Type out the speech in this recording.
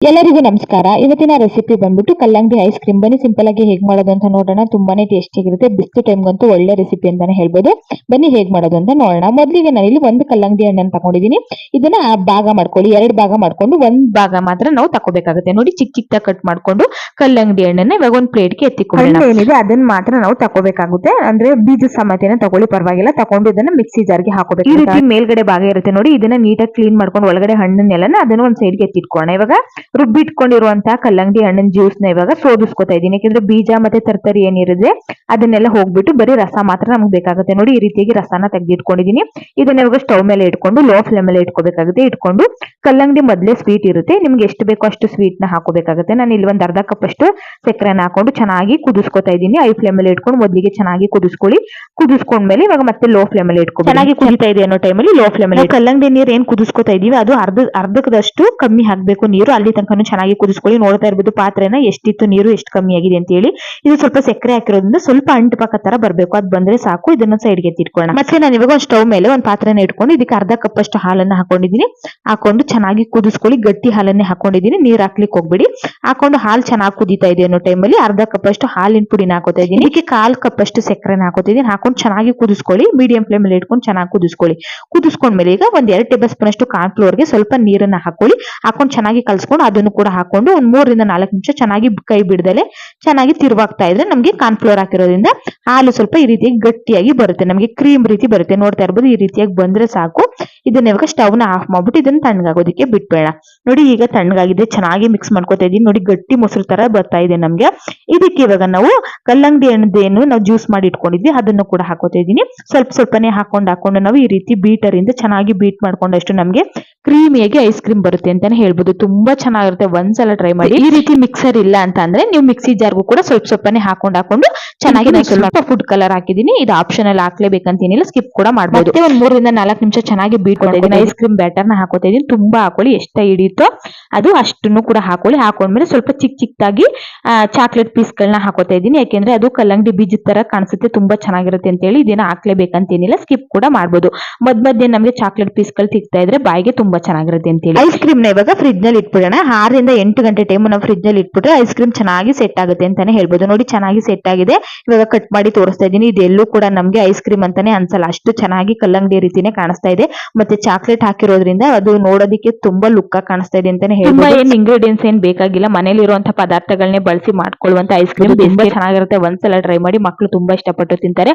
ಎಲ್ಲರಿಗೂ ನಮಸ್ಕಾರ. ಇವತ್ತಿನ ರೆಸಿಪಿ ಬಂದ್ಬಿಟ್ಟು ಕಲ್ಲಂಗಡಿ ಐಸ್ ಕ್ರೀಮ್ ಬನ್ನಿ ಸಿಂಪಲ್ ಆಗಿ ಹೇಗೆ ಮಾಡೋದು ಅಂತ ನೋಡೋಣ. ತುಂಬಾನೇ ಟೇಸ್ಟಿಯಾಗಿರುತ್ತೆ ಬಿಸ್ಲು ಟೈಮ್ಗಂತೂ ಒಳ್ಳೆ ರೆಸಿಪಿ ಅಂತಾನೆ ಹೇಳ್ಬೋದು. ಬನ್ನಿ ಹೇಗೆ ಮಾಡೋದು ಅಂತ ನೋಡೋಣ. ಮೊದಲಿಗೆ ನಾನು ಇಲ್ಲಿ ಒಂದು ಕಲ್ಲಂಗಡಿ ಹಣ್ಣನ್ನು ತಗೊಂಡಿದ್ದೀನಿ. ಇದನ್ನ ಭಾಗ ಮಾಡ್ಕೊಳ್ಳಿ. ಎರಡು ಭಾಗ ಮಾಡ್ಕೊಂಡು ಒಂದ್ ಭಾಗ ಮಾತ್ರ ನಾವು ತಗೋಬೇಕಾಗುತ್ತೆ. ನೋಡಿ ಚಿಕ್ಕ ಚಿಕ್ಕ ಕಟ್ ಮಾಡ್ಕೊಂಡು ಕಲ್ಲಂಗಡಿ ಹಣ್ಣನ್ನ ಇವಾಗ ಒಂದು ಪ್ಲೇಟ್ಗೆ ಎತ್ತಿಕೊಳ್ಳೋಣ. ಏನಿದೆ ಅದನ್ನ ಮಾತ್ರ ನಾವು ತಗೋಬೇಕಾಗುತ್ತೆ. ಅಂದ್ರೆ ಬೀಜ ಸಮೇತನ ತಗೊಳ್ಳಿ ಪರವಾಗಿಲ್ಲ. ತಗೊಂಡು ಇದನ್ನ ಮಿಕ್ಸಿ ಜಾರ್ಗೆ ಹಾಕೋಬೇಕು. ಈ ರೀತಿ ಮೇಲ್ಗಡೆ ಭಾಗ ಇರುತ್ತೆ ನೋಡಿ. ಇದನ್ನ ನೀಟಾಗಿ ಕ್ಲೀನ್ ಮಾಡ್ಕೊಂಡು ಒಳಗಡೆ ಹಣ್ಣನ್ನೆಲ್ಲ ಅದನ್ನ ಒಂದ್ ಸೈಡ್ಗೆ ಎತ್ತಿಟ್ಕೊಳ್ಳೋಣ. ಇವಾಗ ರುಬ್ಬಿಟ್ಕೊಂಡಿರುವಂತಹ ಕಲ್ಲಂಗಡಿ ಹಣ್ಣಿನ ಜ್ಯೂಸ್ನ ಇವಾಗ ಸೋದಿಸ್ಕೊತಾ ಇದೀನಿ ಯಾಕಂದ್ರೆ ಬೀಜ ಮತ್ತೆ ತರ್ತರಿ ಏನಿರುತ್ತೆ ಅದನ್ನೆಲ್ಲ ಹೋಗ್ಬಿಟ್ಟು ಬರೀ ರಸ ಮಾತ್ರ ನಮ್ಗೆ ಬೇಕಾಗುತ್ತೆ. ನೋಡಿ ಈ ರೀತಿಯಾಗಿ ರಸನ ತೆಗೆದಿಟ್ಕೊಂಡಿದೀನಿ ಇದನ್ನ ಇವಾಗ ಸ್ಟವ್ ಮೇಲೆ ಇಟ್ಕೊಂಡು ಲೋ ಫ್ಲೇಮ್ ಮೇಲೆ ಇಟ್ಕೋಬೇಕಾಗುತ್ತೆ. ಇಟ್ಕೊಂಡು ಕಲ್ಲಂಗಡಿ ಮೊದಲೇ ಸ್ವೀಟ್ ಇರುತ್ತೆ. ನಿಮ್ಗೆ ಎಷ್ಟು ಬೇಕೋ ಅಷ್ಟು ಸ್ವೀಟ್ನ ಹಾಕೋಬೇಕಾಗುತ್ತೆ. ನಾನು ಇಲ್ಲಿ ಒಂದ್ ಅರ್ಧ ಕಪ್ ಅಷ್ಟು ಸಕ್ಕರೆನ ಹಾಕೊಂಡು ಚೆನ್ನಾಗಿ ಕುದಿಸ್ಕೊತಾ ಇದ್ದೀನಿ. ಐ ಫ್ಲೇಮ್ ಮೇಲೆ ಇಟ್ಕೊಂಡು ಮೊದಲಿಗೆ ಚೆನ್ನಾಗಿ ಕುದಿಸ್ಕೊಳ್ಳಿ. ಕುದಿಸ್ಕೊಂಡ್ಮೇಲೆ ಇವಾಗ ಮತ್ತೆ ಲೋ ಫ್ಲೇಮ್ ಅಲ್ಲಿ ಇಟ್ಕೊಂಡು ಚೆನ್ನಾಗಿ ಕುದಿತಾ ಇದೆ ಅನ್ನೋ ಟೈಮಲ್ಲಿ ಲೋ ಫ್ಲೇಮ್ ಅಲ್ಲಿ ಕಲ್ಲಂಗಡಿ ನೀರು ಏನ್ ಕುದಿಸ್ಕೊತಾ ಇದೀವಿ ಅದು ಅರ್ಧ ಅರ್ಧಕ್ಕದಷ್ಟು ಕಮ್ಮಿ ಹಾಕ್ಬೇಕು ನೀರು. ಅಲ್ಲಿ ತನಕ ಚೆನ್ನಾಗಿ ಕುದಿಸ್ಕೊಳ್ಳಿ. ನೋಡ್ತಾ ಇರ್ಬೋದು ಪಾತ್ರೆನ ಎಷ್ಟಿತ್ತು, ನೀರು ಎಷ್ಟು ಕಮ್ಮಿ ಆಗಿದೆ ಅಂತ ಹೇಳಿ. ಇದು ಸ್ವಲ್ಪ ಸಕ್ಕರೆ ಹಾಕಿರೋದ್ರಿಂದ ಸ್ವಲ್ಪ ಅಂಟು ಪಕ್ಕ ತರ ಬರಬೇಕು. ಅದ್ ಬಂದ್ರೆ ಸಾಕು. ಇದನ್ನ ಸೈಡ್ಗೆ ಎತ್ತಿಟ್ಕೊಳ್ಳೋಣ ಮತ್ತೆ ನಾನು ಇವಾಗ ಒಂದು ಸ್ಟವ್ ಮೇಲೆ ಒಂದು ಪಾತ್ರೆನ ಇಟ್ಕೊಂಡು ಇದಕ್ಕೆ ಅರ್ಧ ಕಪ್ ಅಷ್ಟು ಹಾಲನ್ನ ಹಾಕೊಂಡಿದೀನಿ ಹಾಕೊಂಡು ಚೆನ್ನಾಗಿ ಕುದಿಸ್ಕೊಳ್ಳಿ. ಗಟ್ಟಿ ಹಾಲನ್ನೇ ಹಾಕೊಂಡಿದೀನಿ ನೀರ್ ಹಾಕ್ಲಿಕ್ಕೆ ಹೋಗ್ಬೇಡಿ. ಹಾಕೊಂಡು ಹಾಲು ಚೆನ್ನಾಗಿ ಕುದೀತಾ ಇದೆ ಅನ್ನೋ ಟೈಮಲ್ಲಿ ಅರ್ಧ ಕಪ್ ಅಷ್ಟು ಹಾಲಿನ ಪುಡಿನ ಹಾಕೋತಾ ಇದ್ದೀನಿ. ಇದಕ್ಕೆ ಕಾಲ್ ಕಪ್ ಅಷ್ಟು ಸಕ್ಕರೆನ ಹಾಕೋತಿದ್ದೀನಿ. ಹಾಕೊಂಡು ಚೆನ್ನಾಗಿ ಕುದಿಸ್ಕೊಳ್ಳಿ. ಮೀಡಿಯಂ ಫ್ಲೇಮ್ ಅಲ್ಲಿ ಇಟ್ಕೊಂಡು ಚೆನ್ನಾಗಿ ಕುದಿಸ್ಕೊಳ್ಳಿ. ಕುದಿಸ್ಕೊಂಡ್ಮೇಲೆ ಈಗ ಒಂದ್ ಎರಡು ಟೇಬಲ್ ಸ್ಪೂನ್ ಅಷ್ಟು ಕಾರ್ನ್ ಫ್ಲೋರ್ಗೆ ಸ್ವಲ್ಪ ನೀರನ್ನ ಹಾಕೊಳ್ಳಿ. ಹಾಕೊಂಡು ಚೆನ್ನಾಗಿ ಕಲ್ಸ್ಕೊಂಡು ಅದನ್ನು ಕೂಡ ಹಾಕೊಂಡು ಒಂದ್ ಮೂರರಿಂದ ನಾಲ್ಕು ನಿಮಿಷ ಚೆನ್ನಾಗಿ ಕೈ ಬಿಡದಲೆ ಚೆನ್ನಾಗಿ ತಿರುವಾಗ್ತಾ ಇದ್ರೆ ನಮಗೆ ಕಾರ್ನ್ಫ್ಲೋರ್ ಹಾಕಿರೋದ್ರಿಂದ ಹಾಲು ಸ್ವಲ್ಪ ಈ ರೀತಿಯಾಗಿ ಗಟ್ಟಿಯಾಗಿ ಬರುತ್ತೆ. ನಮಗೆ ಕ್ರೀಮ್ ರೀತಿ ಬರುತ್ತೆ. ನೋಡ್ತಾ ಇರ್ಬೋದು ಈ ರೀತಿಯಾಗಿ ಬಂದ್ರೆ ಸಾಕು. ಇದನ್ನ ಇವಾಗ ಸ್ಟವ್ನ ಆಫ್ ಮಾಡ್ಬಿಟ್ಟು ಇದನ್ನ ತಣ್ಣಗಾಗೋದಕ್ಕೆ ಬಿಟ್ಬೇಡ. ನೋಡಿ ಈಗ ತಣ್ಣಗಾಗಿದೆ ಚೆನ್ನಾಗಿ ಮಿಕ್ಸ್ ಮಾಡ್ಕೊತಾ ಇದೀನಿ. ನೋಡಿ ಗಟ್ಟಿ ಮೊಸರು ತರ ಬರ್ತಾ ಇದೆ ನಮ್ಗೆ. ಇದಕ್ಕೆ ಇವಾಗ ನಾವು ಕಲ್ಲಂಗಡಿ ಹಣ್ಣದೇನು ನಾವು ಜ್ಯೂಸ್ ಮಾಡಿ ಇಟ್ಕೊಂಡಿದ್ವಿ. ಅದನ್ನು ಕೂಡ ಹಾಕೋತಾ ಇದೀನಿ. ಸ್ವಲ್ಪ ಸ್ವಲ್ಪನೇ ಹಾಕೊಂಡು ಹಾಕೊಂಡು ನಾವು ಈ ರೀತಿ ಬೀಟರ್ ಇಂದ ಚೆನ್ನಾಗಿ ಬೀಟ್ ಮಾಡ್ಕೊಂಡಷ್ಟು ನಮ್ಗೆ ಕ್ರೀಮಿಯಾಗಿ ಐಸ್ ಕ್ರೀಮ್ ಬರುತ್ತೆ ಅಂತಾನೆ ಹೇಳ್ಬೋದು. ತುಂಬಾ ಚೆನ್ನಾಗಿರುತ್ತೆ. ಒಂದ್ಸಲ ಟ್ರೈ ಮಾಡಿ. ಈ ರೀತಿ ಮಿಕ್ಸರ್ ಇಲ್ಲ ಅಂತ ಅಂದ್ರೆ ನೀವು ಮಿಕ್ಸಿ ಜಾರ್ಗೂ ಕೂಡ ಸ್ವಲ್ಪ ಸ್ವಲ್ಪನೇ ಹಾಕೊಂಡು ಹಾಕೊಂಡು ಚೆನ್ನಾಗಿ ನಾವು ಸ್ವಲ್ಪ ಫುಡ್ ಕಲರ್ ಹಾಕಿದೀನಿ. ಇದು ಆಪ್ಷನ್ ಆಪ್ಷನಲ್ ಹಾಕ್ಲೇಬೇಕಂತೇನಿಲ್ಲ ಸ್ಕಿಪ್ ಕೂಡ ಮಾಡ್ಬೋದು. ಮತ್ತೆ ಒಂದ್ ಮೂರರಿಂದ ನಾಲ್ಕು ನಿಮಿಷ ಚೆನ್ನಾಗಿ ಬೀಟ್ ಐಸ್ ಕ್ರೀಮ್ ಬ್ಯಾಟರ್ನ ಹಾಕೋತಾ ಇದೀನಿ ತುಂಬಾ ಹಾಕೊಳ್ಳಿ. ಎಷ್ಟ ಹಿಡಿಯುತ್ತೋ ಅದು ಅಷ್ಟನ್ನು ಕೂಡ ಹಾಕೊಳ್ಳಿ. ಹಾಕೊಂಡ್ಮೇಲೆ ಸ್ವಲ್ಪ ಚಿಕ್ಕ ಚಿಕ್ಕದಾಗಿ ಚಾಕ್ಲೇಟ್ ಪೀಸ್ಗಳನ್ನ ಹಾಕೋತಾ ಇದೀನಿ ಯಾಕೆಂದ್ರೆ ಅದು ಕಲ್ಲಂಗಡಿ ಬೀಜದ ತರ ಕಾಣಿಸುತ್ತೆ. ತುಂಬಾ ಚೆನ್ನಾಗಿರುತ್ತೆ ಅಂತ ಹೇಳಿ ಇದನ್ನ ಹಾಕ್ಲೇಬೇಕಂತೇನಿಲ್ಲ. ಸ್ಕಿಪ್ ಕೂಡ ಮಾಡ್ಬೋದು. ಮಧ್ಯ ಮಧ್ಯೆ ನಮಗೆ ಚಾಕ್ಲೇಟ್ ಪೀಸ್ಗಳು ಸಿಗ್ತಾ ಇದ್ರೆ ಬಾಯಿಗೆ ತುಂಬಾ ಚೆನ್ನಾಗಿರುತ್ತೆ ಅಂತ ಹೇಳಿ ಐಸ್ ಕ್ರೀಮ್ನ ಇವಾಗ ಫ್ರಿಜ್ನಲ್ಲಿ ಇಟ್ಬಿಡೋಣ. ಆರರಿಂದ ಎಂಟು ಗಂಟೆ ಟೈಮ್ ನಾವು ಫ್ರಿಜ್ನಲ್ಲಿ ಇಟ್ಬಿಟ್ರೆ ಐಸ್ ಕ್ರೀಮ್ ಚೆನ್ನಾಗಿ ಸೆಟ್ ಆಗುತ್ತೆ ಅಂತಾನೆ ಹೇಳ್ಬೋದು. ನೋಡಿ ಚೆನ್ನಾಗಿ ಸೆಟ್ ಆಗಿದೆ. ಇವಾಗ ಕಟ್ ಮಾಡಿ ತೋರಿಸ್ತಾ ಇದೀನಿ ಇದೆಲ್ಲೂ ಕೂಡ ನಮಗೆ ಐಸ್ ಕ್ರೀಮ್ ಅಂತಾನೆ ಅನ್ಸಲ್ಲ. ಅಷ್ಟು ಚೆನ್ನಾಗಿ ಕಲ್ಲಂಗಡಿ ರೀತಿನೇ ಕಾಣಿಸ್ತಾ ಇದೆ. ಮತ್ತೆ ಚಾಕ್ಲೇಟ್ ಹಾಕಿರೋದ್ರಿಂದ ಅದು ನೋಡೋದಕ್ಕೆ ತುಂಬಾ ಲುಕ್ ಆಗಿ ಕಾಣಿಸ್ತಾ ಇದೆ ಅಂತಾನೆ ಹೇಳ್ಬೋದು. ಏನ್ ಇಂಗ್ರೀಡಿಯೆಂಟ್ಸ್ ಏನ್ ಬೇಕಾಗಿಲ್ಲ. ಮನೇಲಿ ಇರುವಂತಹ ಪದಾರ್ಥಗಳನ್ನೇ ಬಳಸಿ ಮಾಡ್ಕೊಳ್ಳುವಂತ ಐಸ್ ಕ್ರೀಮ್ ತುಂಬಾ ಚೆನ್ನಾಗಿರುತ್ತೆ. ಒಂದ್ಸಲ ಟ್ರೈ ಮಾಡಿ ಮಕ್ಕಳು ತುಂಬಾ ಇಷ್ಟಪಟ್ಟು ತಿಂತಾರೆ.